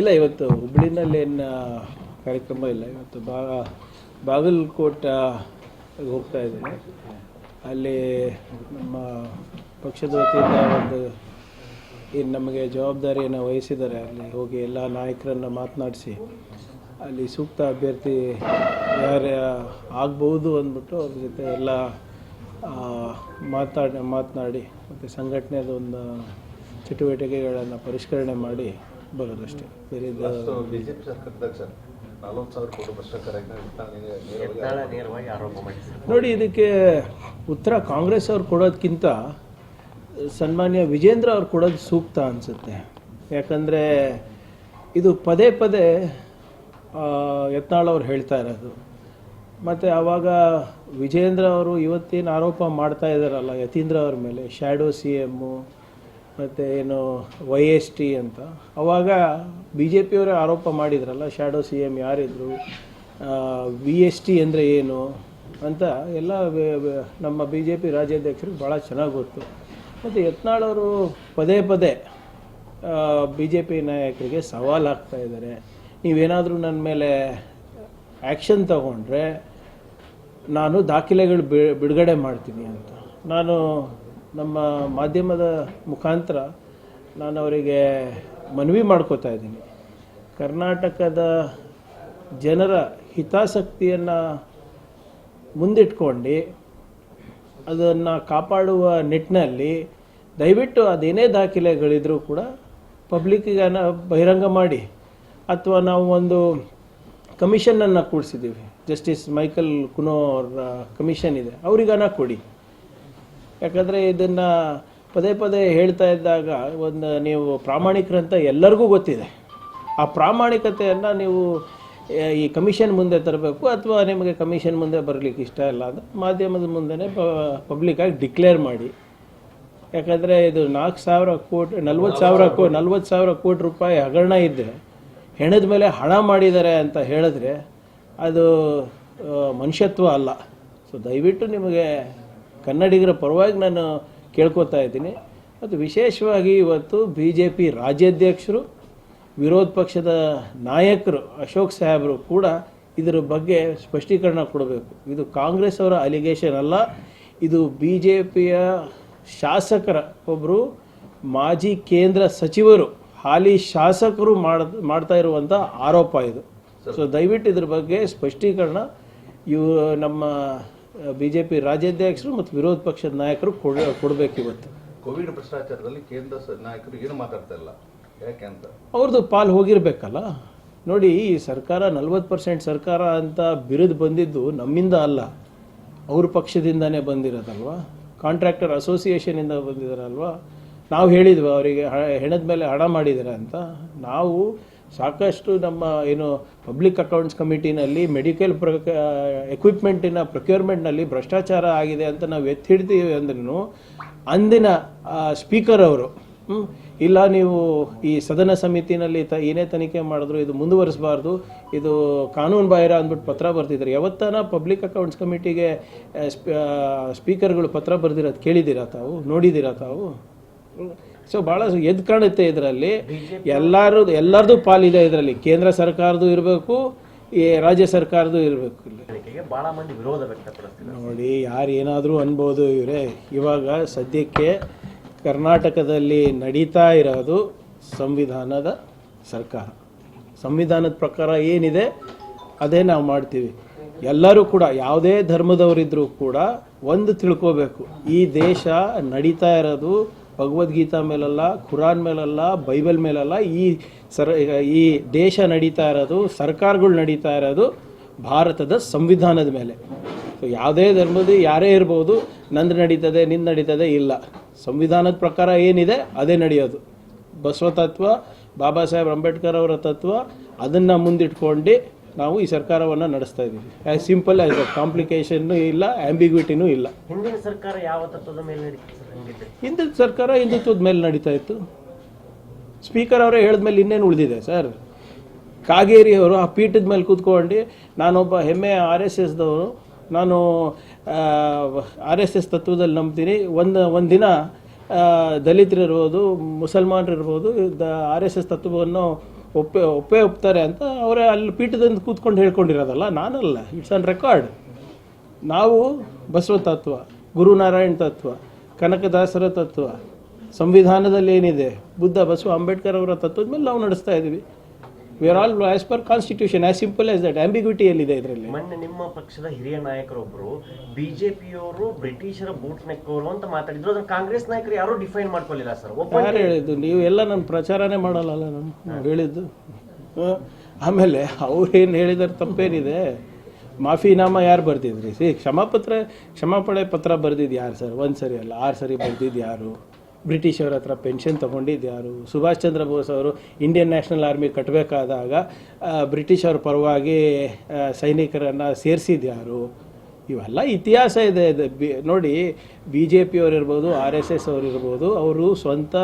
ಇಲ್ಲ, ಇವತ್ತು ಹುಬ್ಳಿನಲ್ಲಿ ಏನು ಕಾರ್ಯಕ್ರಮ ಇಲ್ಲ. ಇವತ್ತು ಬಾ, ಬಾಗಲಕೋಟ ಹೋಗ್ತಾ ಇದ್ದೀನಿ. ಅಲ್ಲಿ ನಮ್ಮ ಪಕ್ಷದ ವತಿಯಿಂದ ಒಂದು, ಏನು ನಮಗೆ ಜವಾಬ್ದಾರಿಯನ್ನು ವಹಿಸಿದ್ದಾರೆ. ಅಲ್ಲಿ ಹೋಗಿ ಎಲ್ಲ ನಾಯಕರನ್ನು ಮಾತನಾಡಿಸಿ, ಅಲ್ಲಿ ಸೂಕ್ತ ಅಭ್ಯರ್ಥಿ ಯಾರು ಆಗ್ಬೋದು ಅಂದ್ಬಿಟ್ಟು ಅವ್ರ ಜೊತೆ ಎಲ್ಲ ಮಾತಾಡಿ, ಮಾತನಾಡಿ, ಮತ್ತು ಸಂಘಟನೆಯದೊಂದು ಚಟುವಟಿಕೆಗಳನ್ನು ಪರಿಷ್ಕರಣೆ ಮಾಡಿ ಬರೋದಷ್ಟೇ ಬೇರೆ ಬಿಜೆಪಿ ಸರ್ಕಾರದಾಗ ಸರ್ ನೋಡಿ ಇದಕ್ಕೆ ಉತ್ತರ ಕಾಂಗ್ರೆಸ್ ಅವ್ರು ಕೊಡೋದಕ್ಕಿಂತ ಸನ್ಮಾನ್ಯ ವಿಜೇಂದ್ರ ಅವ್ರು ಕೊಡೋದು ಸೂಕ್ತ ಅನಿಸುತ್ತೆ. ಯಾಕಂದರೆ ಇದು ಪದೇ ಪದೇ ಆ, ಯತ್ನಾಳ್ ಅವ್ರು ಹೇಳ್ತಾ ಇರೋದು. ಮತ್ತು ಆವಾಗ ವಿಜೇಂದ್ರ ಅವರು ಇವತ್ತೇನು ಆರೋಪ ಮಾಡ್ತಾ ಇದ್ದಾರಲ್ಲ ಯತೀಂದ್ರ ಅವ್ರ ಮೇಲೆ ಶ್ಯಾಡೋ ಸಿ ಎಮ್ಮು ಮತ್ತು ಏನು ವೈ ಎಸ್ ಟಿ ಅಂತ. ಅವಾಗ ಬಿ ಜೆ ಪಿಯವರೇ ಆರೋಪ ಮಾಡಿದ್ರಲ್ಲ ಶ್ಯಾಡೋ ಸಿ ಎಂ ಯಾರಿದ್ರು ವಿ ಎಸ್ ಟಿ ಅಂದರೆ ಏನು ಅಂತ ಎಲ್ಲ ನಮ್ಮ ಬಿ ಜೆ ಪಿ ರಾಜ್ಯಾಧ್ಯಕ್ಷರಿಗೆ ಭಾಳ ಚೆನ್ನಾಗಿ ಗೊತ್ತು. ಮತ್ತು ಯತ್ನಾಳವರು ಪದೇ ಪದೇ ಬಿ ಜೆ ಪಿ ನಾಯಕರಿಗೆ ಸವಾಲು ಹಾಕ್ತಾ ಇದ್ದಾರೆ. ನೀವೇನಾದರೂ ನನ್ನ ಮೇಲೆ ಆ್ಯಕ್ಷನ್ ತಗೊಂಡ್ರೆ ನಾನು ದಾಖಲೆಗಳು ಬಿಡುಗಡೆ ಮಾಡ್ತೀನಿ ಅಂತ. ನಾನು ನಮ್ಮ ಮಾಧ್ಯಮದ ಮುಖಾಂತರ ನಾನು ಅವರಿಗೆ ಮನವಿ ಮಾಡ್ಕೋತಾ ಇದ್ದೀನಿ. ಕರ್ನಾಟಕದ ಜನರ ಹಿತಾಸಕ್ತಿಯನ್ನು ಮುಂದಿಟ್ಕೊಂಡು ಅದನ್ನು ಕಾಪಾಡುವ ನಿಟ್ಟಿನಲ್ಲಿ ದಯವಿಟ್ಟು ಅದೇನೇ ದಾಖಲೆಗಳಿದ್ರೂ ಕೂಡ ಪಬ್ಲಿಕ್ಕಿಗೆ ಬಹಿರಂಗ ಮಾಡಿ ಅಥವಾ ನಾವು ಒಂದು ಕಮಿಷನನ್ನು ಕೂಡಿಸಿದ್ದೀವಿ. ಜಸ್ಟಿಸ್ ಮೈಕಲ್ ಕುನೋ ಅವರ ಕಮಿಷನ್ ಇದೆ. ಅವರಿಗಾನ ಕೊಡಿ. ಯಾಕಂದರೆ ಇದನ್ನು ಪದೇ ಪದೇ ಹೇಳ್ತಾ ಇದ್ದಾಗ ಒಂದು ನೀವು ಪ್ರಾಮಾಣಿಕರಂತ ಎಲ್ಲರಿಗೂ ಗೊತ್ತಿದೆ. ಆ ಪ್ರಾಮಾಣಿಕತೆಯನ್ನು ನೀವು ಈ ಕಮಿಷನ್ ಮುಂದೆ ತರಬೇಕು ಅಥವಾ ನಿಮಗೆ ಕಮಿಷನ್ ಮುಂದೆ ಬರಲಿಕ್ಕೆ ಇಷ್ಟ ಇಲ್ಲ ಅಂದರೆ ಮಾಧ್ಯಮದ ಮುಂದೆನೇ ಪಬ್ಲಿಕ್ಕಾಗಿ ಡಿಕ್ಲೇರ್ ಮಾಡಿ. ಯಾಕಂದರೆ ಇದು ನಾಲ್ಕು ಸಾವಿರ ಕೋಟಿ, ನಲ್ವತ್ತು ಸಾವಿರ ಕೋ, ನಲ್ವತ್ತು ಸಾವಿರ ಕೋಟಿ ರೂಪಾಯಿ ಹಗರಣ ಇದ್ದರೆ ಹೆಣದ ಮೇಲೆ ಹಣ ಮಾಡಿದ್ದಾರೆ ಅಂತ ಹೇಳಿದ್ರೆ ಅದು ಮನುಷ್ಯತ್ವ ಅಲ್ಲ. ಸೊ ದಯವಿಟ್ಟು ನಿಮಗೆ ಕನ್ನಡಿಗರ ಪರವಾಗಿ ನಾನು ಕೇಳ್ಕೊತಾ ಇದ್ದೀನಿ. ಮತ್ತು ವಿಶೇಷವಾಗಿ ಇವತ್ತು ಬಿ ಜೆ ಪಿ ರಾಜ್ಯಾಧ್ಯಕ್ಷರು, ವಿರೋಧ ಪಕ್ಷದ ನಾಯಕರು ಅಶೋಕ್ ಸಾಹೇಬರು ಕೂಡ ಇದರ ಬಗ್ಗೆ ಸ್ಪಷ್ಟೀಕರಣ ಕೊಡಬೇಕು. ಇದು ಕಾಂಗ್ರೆಸ್ ಅವರ ಅಲಿಗೇಷನ್ ಅಲ್ಲ, ಇದು ಬಿ ಜೆ ಪಿಯ ಶಾಸಕರ ಒಬ್ಬರು ಮಾಜಿ ಕೇಂದ್ರ ಸಚಿವರು, ಹಾಲಿ ಶಾಸಕರು ಮಾಡ, ಮಾಡ್ತಾ ಇರುವಂಥ ಆರೋಪ ಇದು. ಸೊ ದಯವಿಟ್ಟು ಇದ್ರ ಬಗ್ಗೆ ಸ್ಪಷ್ಟೀಕರಣ. ಇವು ನಮ್ಮ ಬಿ ಜೆ ಪಿ ರಾಜ್ಯಾಧ್ಯಕ್ಷರು ಮತ್ತು ವಿರೋಧ ಪಕ್ಷದ ನಾಯಕರು ಕೊಡ ಕೊಡಬೇಕು ಇವತ್ತು. ಕೋವಿಡ್ ಭ್ರಷ್ಟಾಚಾರದಲ್ಲಿ ಕೇಂದ್ರ ನಾಯಕರು ಏನು ಮಾತಾಡ್ತಾ ಇಲ್ಲ? ಯಾಕೆ ಅಂತ? ಅವ್ರದ್ದು ಪಾಲು ಹೋಗಿರ್ಬೇಕಲ್ಲ. ನೋಡಿ ಈ ಸರ್ಕಾರ ನಲ್ವತ್ತು ಪರ್ಸೆಂಟ್ ಸರ್ಕಾರ ಅಂತ ಬಿರುದು ಬಂದಿದ್ದು ನಮ್ಮಿಂದ ಅಲ್ಲ. ಅವ್ರ ಪಕ್ಷದಿಂದನೇ ಬಂದಿರೋದಲ್ವಾ? ಕಾಂಟ್ರಾಕ್ಟರ್ ಅಸೋಸಿಯೇಷನಿಂದ ಬಂದಿದಾರಲ್ವಾ? ನಾವು ಹೇಳಿದ್ವಿ ಅವರಿಗೆ ಹೆಣದ ಮೇಲೆ ಹಣ ಮಾಡಿದಾರೆ ಅಂತ. ನಾವು ಸಾಕಷ್ಟು ನಮ್ಮ ಏನು ಪಬ್ಲಿಕ್ ಅಕೌಂಟ್ಸ್ ಕಮಿಟಿನಲ್ಲಿ ಮೆಡಿಕಲ್ ಪ್ರ ಎಕ್ವಿಪ್ಮೆಂಟಿನ ಪ್ರೊಕ್ಯೂರ್ಮೆಂಟ್ನಲ್ಲಿ ಭ್ರಷ್ಟಾಚಾರ ಆಗಿದೆ ಅಂತ ನಾವು ಎತ್ತಿ ಹಿಡ್ತೀವಿ ಅಂದ್ರೂ ಅಂದಿನ ಸ್ಪೀಕರ್ ಅವರು ಇಲ್ಲ ನೀವು ಈ ಸದನ ಸಮಿತಿನಲ್ಲಿ ತ, ಏನೇ ತನಿಖೆ ಮಾಡಿದ್ರು ಇದು ಮುಂದುವರಿಸಬಾರ್ದು, ಇದು ಕಾನೂನು ಬಾಹಿರ ಅಂದ್ಬಿಟ್ಟು ಪತ್ರ ಬರ್ತಿದ್ರು. ಯಾವತ್ತಾನ ಪಬ್ಲಿಕ್ ಅಕೌಂಟ್ಸ್ ಕಮಿಟಿಗೆ ಸ್ಪೀಕರ್ಗಳು ಪತ್ರ ಬರೆದಿರೋದು ಕೇಳಿದ್ದೀರಾ ತಾವು? ನೋಡಿದ್ದೀರಾ ತಾವು? ಸೊ ಭಾಳ ಎದ್ದು ಕಾಣುತ್ತೆ ಇದರಲ್ಲಿ. ಎಲ್ಲರೂ ಎಲ್ಲರದು ಪಾಲಿದೆ ಇದರಲ್ಲಿ. ಕೇಂದ್ರ ಸರ್ಕಾರದ್ದು ಇರಬೇಕು ಈ ರಾಜ್ಯ ಸರ್ಕಾರದ್ದು ಇರಬೇಕು ಇಲ್ಲಿ. ಬಹಳ ಮಂದಿ ವಿರೋಧ ನೋಡಿ ಯಾರು ಏನಾದರೂ ಅನ್ಬೋದು ಇವರೇ. ಇವಾಗ ಸದ್ಯಕ್ಕೆ ಕರ್ನಾಟಕದಲ್ಲಿ ನಡೀತಾ ಇರೋದು ಸಂವಿಧಾನದ ಸರ್ಕಾರ. ಸಂವಿಧಾನದ ಪ್ರಕಾರ ಏನಿದೆ ಅದೇ ನಾವು ಮಾಡ್ತೀವಿ. ಎಲ್ಲರೂ ಕೂಡ ಯಾವುದೇ ಧರ್ಮದವರಿದ್ದರೂ ಕೂಡ ಒಂದು ತಿಳ್ಕೋಬೇಕು. ಈ ದೇಶ ನಡೀತಾ ಇರೋದು ಭಗವದ್ಗೀತಾ ಮೇಲಲ್ಲ, ಖುರಾನ್ ಮೇಲಲ್ಲ, ಬೈಬಲ್ ಮೇಲಲ್ಲ, ಈ ಸರ್, ಈ ದೇಶ ನಡೀತಾ ಇರೋದು, ಸರ್ಕಾರಗಳು ನಡೀತಾ ಇರೋದು ಭಾರತದ ಸಂವಿಧಾನದ ಮೇಲೆ. ಸೊ ಯಾವುದೇ ಧರ್ಮದ ಯಾರೇ ಇರ್ಬೋದು, ನಂದು ನಡೀತದೆ, ನಿಂದು ನಡೀತದೆ ಇಲ್ಲ. ಸಂವಿಧಾನದ ಪ್ರಕಾರ ಏನಿದೆ, ಅದೇ ನಡೆಯೋದು. ಬಸವ ತತ್ವ, ಬಾಬಾ ಸಾಹೇಬ್ ಅಂಬೇಡ್ಕರ್ ಅವರ ತತ್ವ, ಅದನ್ನು ಮುಂದಿಟ್ಕೊಂಡು ನಾವು ಈ ಸರ್ಕಾರವನ್ನು ನಡೆಸ್ತಾ ಇದ್ದೀವಿ. ಆ್ಯಸ್ ಸಿಂಪಲ್ ಆ್ಯಸ್ ಕಾಂಪ್ಲಿಕೇಶನ್ನು ಇಲ್ಲ ಆ್ಯಂಬಿಗ್ವಿಟಿನೂ ಇಲ್ಲ. ಹಿಂದಿನ ಸರ್ಕಾರ ಯಾವ ತತ್ವದ ಮೇಲೆ ನಡೀತಿದೆ ಹಿಂದಿನ ಸರ್ಕಾರ ಹಿಂದುತ್ವದ ಮೇಲೆ ನಡೀತಾ ಇತ್ತು. ಸ್ಪೀಕರ್ ಅವರೇ ಹೇಳಿದ್ಮೇಲೆ ಇನ್ನೇನು ಉಳಿದಿದೆ ಸರ್? ಕಾಗೇರಿ ಅವರು ಆ ಪೀಠದ ಮೇಲೆ ಕೂತ್ಕೊಂಡು ನಾನೊಬ್ಬ ಹೆಮ್ಮೆಯ ಆರ್ ಎಸ್ ಎಸ್ದವರು ನಾನು ಆರ್ ಎಸ್ ಎಸ್ ತತ್ವದಲ್ಲಿ ನಂಬ್ತೀನಿ. ಒಂದು ಒಂದು ದಿನ ದಲಿತರಿರ್ಬೋದು ಮುಸಲ್ಮಾನರಿರ್ಬೋದು ದ ಆರ್ ಎಸ್ ಎಸ್ ತತ್ವವನ್ನು ಒಪ್ಪೆ ಒಪ್ಪೇ ಒಪ್ತಾರೆ ಅಂತ ಅವರೇ ಅಲ್ಲಿ ಪೀಠದಿಂದ ಕೂತ್ಕೊಂಡು ಹೇಳ್ಕೊಂಡಿರೋದಲ್ಲ, ನಾನಲ್ಲ. ಇಟ್ಸ್ ಆನ್ ರೆಕಾರ್ಡ್ ನಾವು ಬಸವ ತತ್ವ, ಗುರುನಾರಾಯಣ ತತ್ವ, ಕನಕದಾಸರ ತತ್ವ, ಸಂವಿಧಾನದಲ್ಲಿ ಏನಿದೆ, ಬುದ್ಧ ಬಸವ ಅಂಬೇಡ್ಕರ್ ಅವರ ತತ್ವದ ಮೇಲೆ ನಾವು ನಡೆಸ್ತಾ ಇದ್ದೀವಿ. We are all as per constitution as simple as that ambiguity ಎಲ್ಲಿದೆ ಇದರಲ್ಲಿ? ಮೊನ್ನೆ ನಿಮ್ಮ ಪಕ್ಷದ ಹಿರಿಯ ನಾಯಕರೊಬ್ಬರು ಬಿಜೆಪಿಯವರು ಬ್ರಿಟಿಷರ ಬೂಟ್ ನೆಕ್ಕವರು ಅಂತ ಮಾತಾಡಿದ್ರು. ಅದನ್ನ ಕಾಂಗ್ರೆಸ್ ನಾಯಕರು ಯಾರು ಡಿಫೈನ್ ಮಾಡ್ಕೊಳ್ಳಿಲ್ಲ ಸರ್. ಯಾರು ಹೇಳಿದ್ದು? ನೀವು ಎಲ್ಲ ನನ್ನ ಪ್ರಚಾರನೇ ಮಾಡಲ್ಲ ನಾನು? ನಾವು ಹೇಳಿದ್ದು? ಆಮೇಲೆ ಆಮೇಲೆ ಅವ್ರೇನು ಹೇಳಿದಾರೆ ತಪ್ಪೇನಿದೆ? ಮಾಫಿನಾಮ ಯಾರು ಬರ್ದಿದ್ರಿ? ಸಿ ಕ್ಷಮಾಪತ್ರ ಕ್ಷಮಾಪಣೆ ಪತ್ರ ಬರ್ದಿದ್ದು ಯಾರು ಸರ್? ಒಂದು ಸರಿ ಅಲ್ಲ ಆರು ಸರಿ ಬರ್ದಿದ್ದು ಯಾರು? ಬ್ರಿಟಿಷ್ ಅವ್ರ ಹತ್ರ ಪೆನ್ಷನ್ ತೊಗೊಂಡಿದ್ದು ಯಾರು? ಸುಭಾಷ್ ಚಂದ್ರ ಬೋಸ್ ಅವರು ಇಂಡಿಯನ್ ನ್ಯಾಷನಲ್ ಆರ್ಮಿ ಕಟ್ಟಬೇಕಾದಾಗ ಬ್ರಿಟಿಷ್ ಅವ್ರ ಪರವಾಗಿ ಸೈನಿಕರನ್ನು ಸೇರಿಸಿದ್ದು ಯಾರು? ಇವೆಲ್ಲ ಇತಿಹಾಸ ಇದೆ. ಇದು ಬಿ- ನೋಡಿ ಬಿ ಜೆ ಪಿಯವ್ರು ಇರ್ಬೋದು ಆರ್ ಎಸ್ ಎಸ್ ಅವರಿರ್ಬೋದು, ಅವರು ಸ್ವಂತ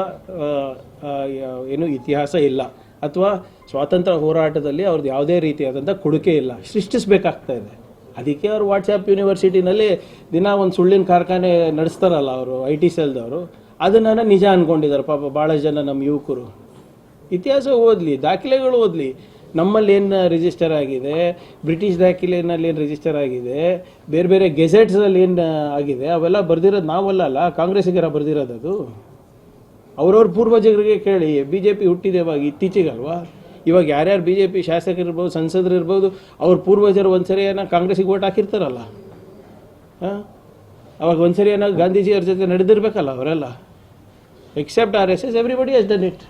ಏನು ಇತಿಹಾಸ ಇಲ್ಲ. ಅಥವಾ ಸ್ವಾತಂತ್ರ್ಯ ಹೋರಾಟದಲ್ಲಿ ಅವ್ರದ್ದು ಯಾವುದೇ ರೀತಿಯಾದಂಥ ಕೊಡುಗೆ ಇಲ್ಲ. ಸೃಷ್ಟಿಸಬೇಕಾಗ್ತಾ ಇದೆ. ಅದಕ್ಕೆ ಅವರು ವಾಟ್ಸಪ್ ಯೂನಿವರ್ಸಿಟಿನಲ್ಲಿ ದಿನ ಒಂದು ಸುಳ್ಳಿನ ಕಾರ್ಖಾನೆ ನಡೆಸ್ತಾರಲ್ಲ ಅವರು ಐ ಟಿ ಸೆಲ್ದವರು ಅದನ್ನ ನಿಜ ಅಂದ್ಕೊಂಡಿದ್ದಾರೆ ಪಾಪ ಭಾಳ ಜನ ನಮ್ಮ ಯುವಕರು. ಇತಿಹಾಸ ಓದಲಿ, ದಾಖಲೆಗಳು ಓದಲಿ. ನಮ್ಮಲ್ಲಿ ಏನು ರಿಜಿಸ್ಟರ್ ಆಗಿದೆ? ಬ್ರಿಟಿಷ್ ದಾಖಲೆನಲ್ಲಿ ಏನು ರಿಜಿಸ್ಟರ್ ಆಗಿದೆ? ಬೇರೆ ಬೇರೆ ಗೆಜೆಟ್ಸಲ್ಲಿ ಏನು ಆಗಿದೆ? ಅವೆಲ್ಲ ಬರೆದಿರೋದು ನಾವಲ್ಲ ಅಲ್ಲ? ಕಾಂಗ್ರೆಸ್ಸಿಗರ ಬರ್ದಿರೋದು ಅದು? ಅವ್ರವ್ರ ಪೂರ್ವಜರಿಗೆ ಕೇಳಿ ಬಿ ಜೆ ಪಿ ಹುಟ್ಟಿದೆ ಇವಾಗ, ಇತ್ತೀಚೆಗಲ್ವಾ? ಇವಾಗ ಯಾರ್ಯಾರು ಬಿ ಜೆ ಪಿ ಶಾಸಕರಿರ್ಬೋದು ಸಂಸದರು ಇರ್ಬೋದು ಅವ್ರ ಪೂರ್ವಜರು ಒಂದ್ಸರಿ ಏನೋ ಕಾಂಗ್ರೆಸ್ಗೆ ಓಟ್ ಹಾಕಿರ್ತಾರಲ್ಲ? ಹಾಂ? ಅವಾಗ ಒಂದ್ಸರಿ ಏನೋ ಗಾಂಧೀಜಿಯವ್ರ ಜೊತೆ ನಡೆದಿರ್ಬೇಕಲ್ಲ ಅವರೆಲ್ಲ? except RSS, everybody has done it.